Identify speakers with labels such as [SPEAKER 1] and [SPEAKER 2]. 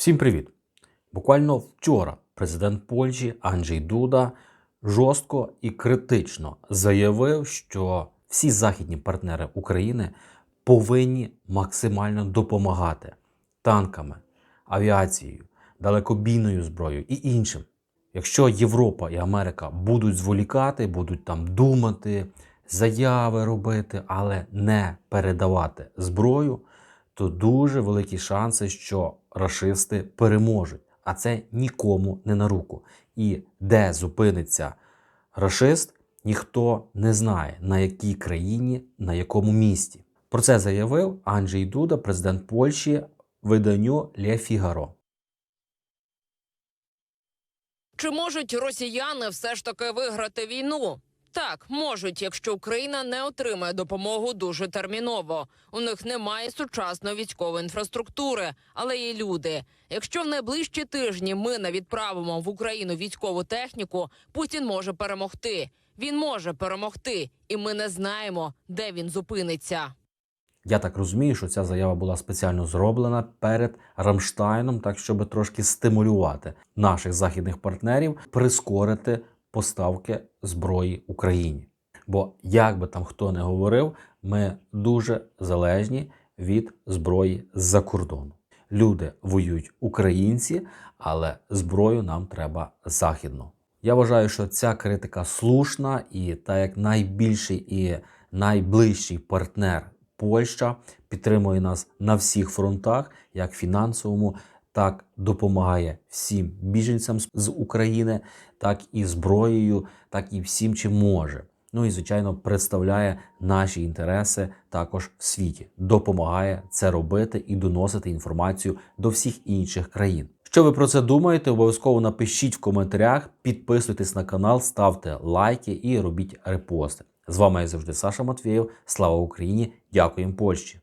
[SPEAKER 1] Всім привіт! Буквально вчора президент Польщі Анджей Дуда жорстко і критично заявив, що всі західні партнери України повинні максимально допомагати танками, авіацією, далекобійною зброєю і іншим. Якщо Європа і Америка будуть зволікати, будуть там думати, заяви робити, але не передавати зброю, то дуже великі шанси, що рашисти переможуть. А це нікому не на руку. І де зупиниться рашист, ніхто не знає, на якій країні, на якому місті. Про це заявив Анджей Дуда, президент Польщі, виданню Ле Фігаро.
[SPEAKER 2] Чи можуть росіяни все ж таки виграти війну? Так, можуть, якщо Україна не отримає допомогу дуже терміново. У них немає сучасної військової інфраструктури, але є люди. Якщо в найближчі тижні ми не відправимо в Україну військову техніку, Путін може перемогти. Він може перемогти, і ми не знаємо, де він зупиниться.
[SPEAKER 1] Я так розумію, що ця заява була спеціально зроблена перед Рамштайном, так щоб трошки стимулювати наших західних партнерів, прискорити поставки зброї Україні. Бо як би там хто не говорив, ми дуже залежні від зброї з-за кордону. Люди воюють українці, але зброю нам треба західну. Я вважаю, що ця критика слушна, і так як найбільший і найближчий партнер Польща підтримує нас на всіх фронтах, як фінансовому, так допомагає всім біженцям з- України, так і зброєю, так і всім, чим може. Ну і звичайно представляє наші інтереси також в світі, допомагає це робити і доносити інформацію до всіх інших країн. Що ви про це думаєте? Обов'язково напишіть в коментарях, підписуйтесь на канал, ставте лайки і робіть репости. З вами як завжди Саша Матвєєв. Слава Україні! Дякуємо Польщі!